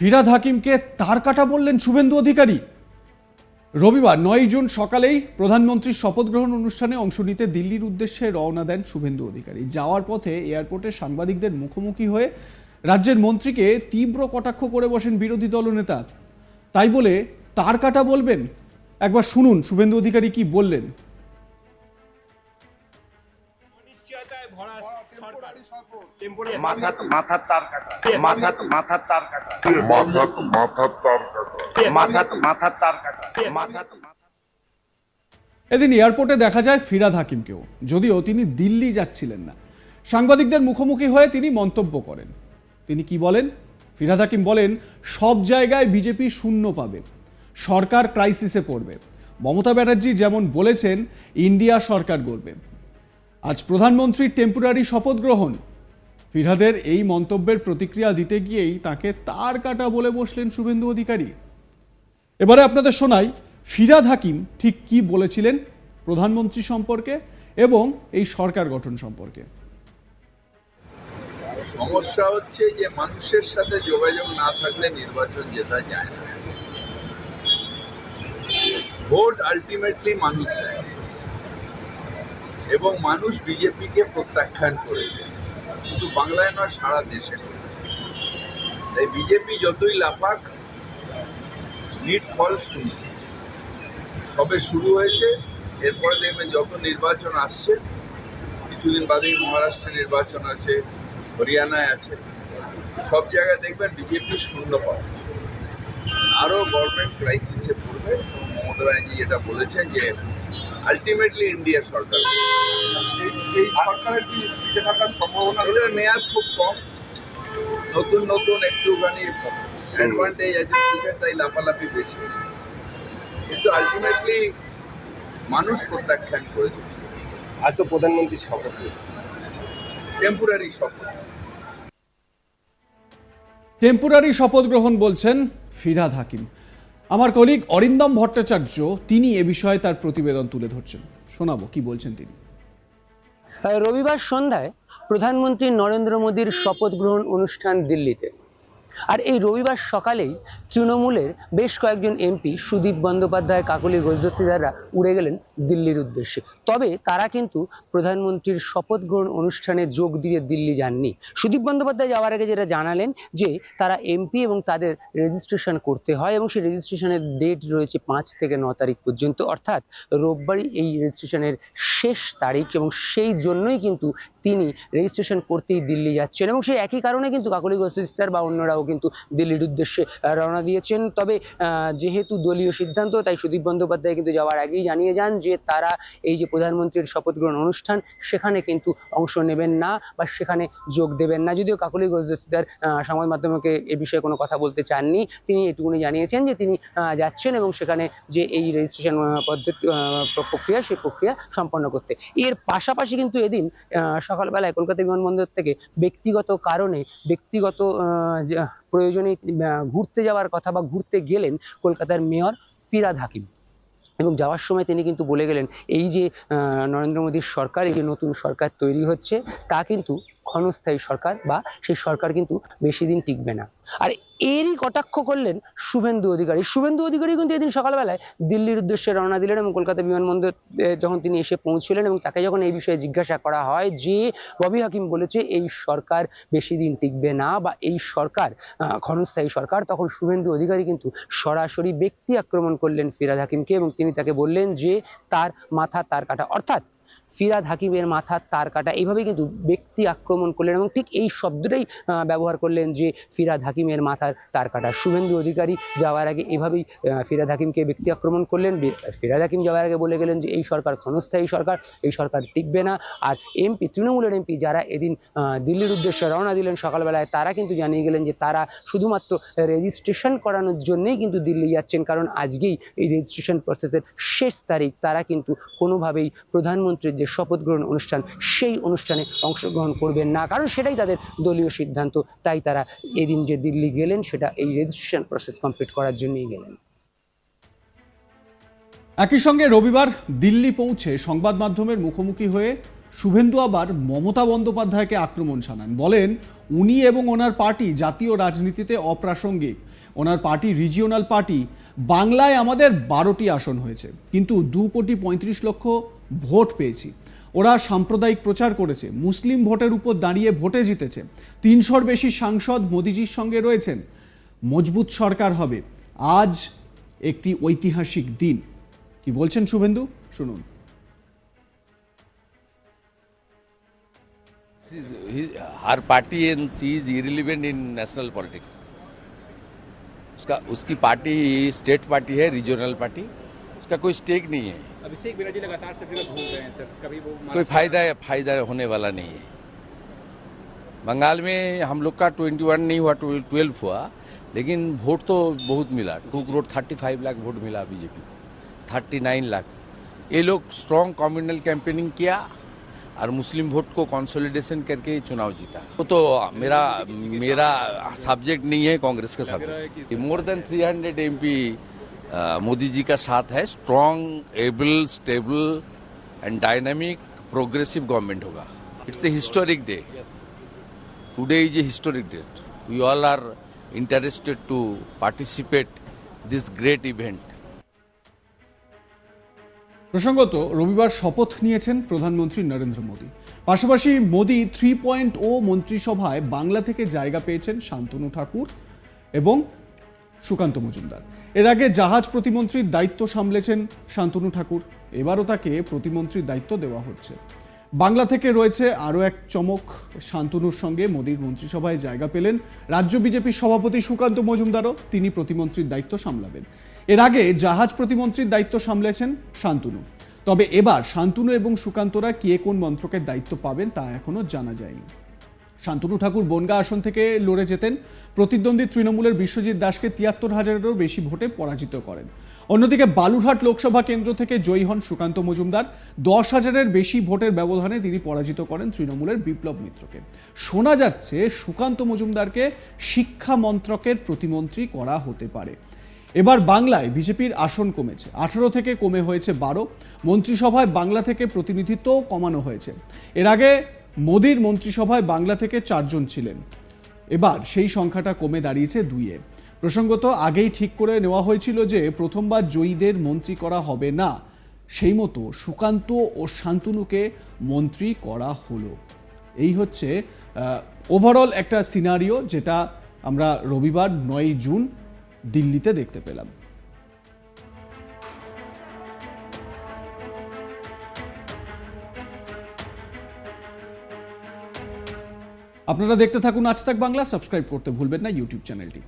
ফিরাদ হাকিমকে তার কাটা বললেন শুভেন্দু অধিকারী। রবিবার নয় জুন সকালেই প্রধানমন্ত্রীর শপথ গ্রহণ অনুষ্ঠানে অংশ নিতে দিল্লির উদ্দেশ্যে রওনা দেন শুভেন্দু অধিকারী। যাওয়ার পথে এয়ারপোর্টে সাংবাদিকদের মুখোমুখি হয়ে রাজ্যের মন্ত্রীকে তীব্র কটাক্ষ করে বসেন বিরোধী দলনেতা। তাই বলে, তার কাটা বলবেন? একবার শুনুন, শুভেন্দু অধিকারী কি বললেন। টেম্পোরারি মাথার তার কাটা। মাথা মাথার তার কাটা। মাথা মাথার তার কাটা। মাথা মাথার তার কাটা। মাথা এদিন এয়ারপোর্টে দেখা যায় ফিরাদ হাকিমকেও যদিও তিনি দিল্লি যাচ্ছিলেন না। সাংবাদিকদের মুখোমুখি হয়ে তিনি মন্তব্য করেন। তিনি কি বলেন? ফিরাদ হাকিম বলেন সব জায়গায় বিজেপি শূন্য পাবে। সরকার ক্রাইসিসে পড়বে। মমতা ব্যানার্জি যেমন বলেছেন ইন্ডিয়া সরকার গড়বে। আজ প্রধানমন্ত্রীর টেম্পোরারি শপথ গ্রহণ। ফিরহাদের এই মন্তব্যের প্রতিক্রিয়া দিতে গিয়েই তাকে তার কাটা বলে বসলেন শুভেন্দু অধিকারী। এবারে আপনাদের শোনাই ফিরাদ হাকিম ঠিক কি বলেছিলেন প্রধানমন্ত্রী সম্পর্কে এবং এই সরকার গঠন সম্পর্কে? সমস্যা হচ্ছে যে মানুষের সাথে যোগাযোগ না থাকলে নির্বাচন জেতা যায় না। ভোট আলটিমেটলি মানুষ এবং মানুষ বিজেপিকে প্রত্যাখ্যান করেছে। শুধু বাংলায় নয়, সারা দেশে তাই বিজেপি যতই লাফাক, নিট ফল শূন্য সবে শুরু হয়েছে, এরপরে দেখবেন যত নির্বাচন আসছে, কিছুদিন বাদেই মহারাষ্ট্রে নির্বাচন আছে, হরিয়ানায় আছে, সব জায়গায় দেখবেন বিজেপি শূন্য পাবে আরও গভর্নমেন্ট ক্রাইসিসে পড়বে মমতা ব্যানার্জি যেটা বলেছেন যে আলটিমেটলি ইন্ডিয়া সরকার। এই সরকারের কি টিকে থাকার সম্ভাবনা এটার মেয়াদ খুব কম। নতুন নতুন একটুখানি অ্যাডভান্টেজ আছে সিটের তাই লাফালাফি বেশি। কিন্তু আলটিমেটলি মানুষ প্রত্যাখ্যান করেছে। আজ তো প্রধানমন্ত্রী শপথ টেম্পোরারি শপথ। টেম্পোরারি শপথ গ্রহণ বলছেন ফিরাদ হাকিম। আমার কলিগ অরিন্দম ভট্টাচার্য, তিনি এ বিষয়ে তার প্রতিবেদন তুলে ধরছেন। শোনাবো, কি বলছেন তিনি? রবিবার সন্ধ্যায় প্রধানমন্ত্রী নরেন্দ্র মোদীর শপথ গ্রহণ অনুষ্ঠান দিল্লিতে। আর এই রবিবার সকালেই তৃণমূলের বেশ কয়েকজন এমপি সুদীপ বন্দ্যোপাধ্যায়, কাকলি গজদত্তিদাররা উড়ে গেলেন দিল্লির উদ্দেশ্যে। তবে তারা কিন্তু প্রধানমন্ত্রীর শপথ গ্রহণ অনুষ্ঠানে যোগ দিয়ে দিল্লি যাননি। সুদীপ বন্দ্যোপাধ্যায় যাওয়ার আগে যেটা জানালেন যে, তারা এমপি এবং তাদের রেজিস্ট্রেশন করতে হয় এবং সেই রেজিস্ট্রেশনের ডেট রয়েছে পাঁচ থেকে ন তারিখ পর্যন্ত। অর্থাৎ রোববারই এই রেজিস্ট্রেশনের শেষ তারিখ এবং সেই জন্যই কিন্তু তিনি রেজিস্ট্রেশন করতেই দিল্লি যাচ্ছেন এবং সেই একই কারণে কিন্তু কাকলি ঘোষদত্তিদার বা অন্যরাও কিন্তু দিল্লির উদ্দেশ্যে রওনা দিয়েছেন। তবে যেহেতু দলীয় সিদ্ধান্ত, তাই সুদীপ বন্দ্যোপাধ্যায় কিন্তু যাওয়ার আগেই জানিয়ে যান যে তারা এই যে প্রধানমন্ত্রীর শপথ গ্রহণ অনুষ্ঠান, সেখানে কিন্তু অংশ নেবেন না বা সেখানে যোগ দেবেন না। যদিও কাকলি ঘোষদত্তিদার সংবাদ মাধ্যমকে এ বিষয়ে কোনো কথা বলতে চাননি, তিনি এটুকুনি জানিয়েছেন যে তিনি যাচ্ছেন এবং সেখানে যে এই রেজিস্ট্রেশন পদ্ধতি প্রক্রিয়া, সেই প্রক্রিয়া সম্পন্ন করতে। এর পাশাপাশি কিন্তু এদিন সকালবেলায় কলকাতা বিমানবন্দর থেকে ব্যক্তিগত কারণে, ব্যক্তিগত প্রয়োজনে ঘুরতে যাওয়ার কথা বা ঘুরতে গেলেন কলকাতার মেয়র ফিরাদ হাকিম। এবং যাওয়ার সময় তিনি কিন্তু বলে গেলেন, এই যে নরেন্দ্র মোদীর সরকার, এই যে নতুন সরকার তৈরি হচ্ছে, তা কিন্তু ক্ষণস্থায়ী সরকার বা সেই সরকার কিন্তু বেশি দিন টিকবে না। আর এরই কটাক্ষ করলেন শুভেন্দু অধিকারী। শুভেন্দু অধিকারী কিন্তু এদিন সকালবেলায় দিল্লির উদ্দেশ্যে রওনা দিলেন এবং কলকাতা বিমানবন্দর যখন তিনি এসে পৌঁছলেন এবং তাকে যখন এই বিষয়ে জিজ্ঞাসা করা হয় যে, ববি হাকিম বলেছে এই সরকার বেশি দিন টিকবে না বা এই সরকার ক্ষণস্থায়ী সরকার? তখন শুভেন্দু অধিকারী কিন্তু সরাসরি ব্যক্তি আক্রমণ করলেন ফিরাদ হাকিমকে এবং তিনি তাকে বললেন যে, তার মাথা, তার কাটা। অর্থাৎ ফিরাদ হাকিমের মাথা, তার কাটা এইভাবে কিন্তু ব্যক্তি আক্রমণ করলেন এবং ঠিক এই শব্দটাই ব্যবহার করলেন যে ফিরাদ হাকিমের মাথার তার কাটা। শুভেন্দু অধিকারী যাওয়ার আগে এভাবেই ফিরাদ হাকিমকে ব্যক্তি আক্রমণ করলেন। ফিরাদ হাকিম যাওয়ার আগে বলে গেলেন যে, এই সরকার ক্ষণস্থায়ী সরকার, এই সরকার টিকবে না। আর এমপি, তৃণমূলের এমপি যারা এদিন দিল্লির উদ্দেশ্যে রওনা দিলেন সকালবেলায়, তারা কিন্তু জানিয়ে গেলেন যে, তারা শুধুমাত্র রেজিস্ট্রেশন করানোর জন্যেই কিন্তু দিল্লি যাচ্ছেন। কারণ আজকেই এই রেজিস্ট্রেশন প্রসেসের শেষ তারিখ, তারা কিন্তু কোনোভাবেই প্রধানমন্ত্রীর যে শপথ গ্রহণ অনুষ্ঠান, সেই অনুষ্ঠানে অংশগ্রহণ করবেন না। কারণ সেটাই তাদের দলীয় সিদ্ধান্ত। তাই তারা এদিন যে দিল্লি গেলেন, সেটা এই রেজিস্ট্রেশন প্রসেস কমপ্লিট করার জন্যই গেলেন। একই সঙ্গে রবিবার দিল্লি পৌঁছে সংবাদ মাধ্যমের মুখোমুখি হয়ে শুভেন্দু আবার মমতা বন্দ্যোপাধ্যায়কে আক্রমণ জানান। বলেন, উনি এবং ওনার পার্টি জাতীয় রাজনীতিতে অপ্রাসঙ্গিক। ওনার পার্টি রিজিওনাল পার্টি। বাংলায় আমাদের বারোটি আসন হয়েছে। কিন্তু দু কোটি পঁয়ত্রিশ লক্ষ ভোট পেয়েছি ওরা সাম্প্রদায়িক প্রচার করেছে মুসলিম ভোটের উপর দাঁড়িয়ে ভোটে জিতেছে তিনশোর বেশি সাংসদ মোদিজির সঙ্গে রয়েছেন মজবুত সরকার হবে আজ একটি ঐতিহাসিক দিন কি বলছেন শুভেন্দু শুনুন He- her party N C is irrelevant in national politics उसका उसकी पार्टी स्टेट पार्टी है रीजनल पार्टी उसका कोई स्टेक नहीं है। अभिषेक बनर्जी लगातार सभी घूम रहे हैं सर। कभी वो कोई फ़ायदा है फ़ायदा होने वाला नहीं है। बंगाल में हम लोग का 21 नहीं हुआ 12 हुआ लेकिन वोट तो बहुत मिला। Two crore thirty five lakh vote मिला बीजेपी को। Thirty nine lakh. ये लोग स्ट्रॉन्ग कम्युनल कैंपेनिंग किया और मुस्लिम वोट को कंसोलिडेशन करके चुनाव जीता। वो तो मेरा मेरा सब्जेक्ट नहीं है कांग्रेस का subject more than 300 MP Modi ji का साथ है strong able stable and dynamic progressive government होगा it's a historic day today is a historic date we all are interested to participate this great event প্রসঙ্গত রবিবার শপথ নিয়েছেন প্রধানমন্ত্রী নরেন্দ্র মোদী পাশাপাশি মোদী থ্রি পয়েন্ট ও মন্ত্রিসভায় বাংলা থেকে জায়গা পেয়েছেন শান্তনু ঠাকুর এবং সুকান্ত মজুমদার। এর আগে জাহাজ প্রতিমন্ত্রীর দায়িত্ব সামলেছেন শান্তনু ঠাকুর। এবারও তাকে প্রতিমন্ত্রীর দায়িত্ব দেওয়া হচ্ছে। বাংলা থেকে রয়েছে আরও এক চমক। শান্তনুর সঙ্গে মোদীর মন্ত্রিসভায় জায়গা পেলেন রাজ্য বিজেপির সভাপতি সুকান্ত মজুমদারও। তিনি প্রতিমন্ত্রীর দায়িত্ব সামলাবেন। এর আগে জাহাজ প্রতিমন্ত্রীর দায়িত্ব সামলেছেন শান্তনু। তবে এবার শান্তনু এবং সুকান্তরা কে কোন মন্ত্রকের দায়িত্ব পাবেন তা এখনও জানা যায়নি। শান্তনু ঠাকুর বনগা আসন থেকে লড়ে যেতেন। প্রতিদ্বন্দ্বী তৃণমূলের বিশ্বজিৎ দাসকে তিয়াত্তর হাজারেরও বেশি ভোটে পরাজিত করেন। অন্যদিকে বালুরহাট লোকসভা কেন্দ্র থেকে জয়ী হন সুকান্ত মজুমদার। দশ হাজারের বেশি ভোটের ব্যবধানে তিনি পরাজিত করেন তৃণমূলের বিপ্লব মিত্রকে। শোনা যাচ্ছে সুকান্ত মজুমদারকে শিক্ষা মন্ত্রকের প্রতিমন্ত্রী করা হতে পারে। এবার বাংলায় বিজেপির আসন কমেছে। আঠারো থেকে কমে হয়েছে বারো। মন্ত্রিসভায় বাংলা থেকে প্রতিনিধিত্বও কমানো হয়েছে। এর আগে মোদীর মন্ত্রিসভায় বাংলা থেকে চারজন ছিলেন। এবার সেই সংখ্যাটা কমে দাঁড়িয়েছে দুইয়ে। প্রসঙ্গত আগেই ঠিক করে নেওয়া হয়েছিল যে প্রথমবার জয়ীদের মন্ত্রী করা হবে না। সেই মতো সুকান্ত ও শান্তনুকে মন্ত্রী করা হলো। এই হচ্ছে ওভারঅল একটা সিনারিও যেটা আমরা রবিবার নয় জুন দিল্লিতে দেখতে পেলাম। আপনারা দেখতে থাকুন আজ তাক বাংলা সাবস্ক্রাইব করতে ভুলবেন না ইউটিউব চ্যানেলটি।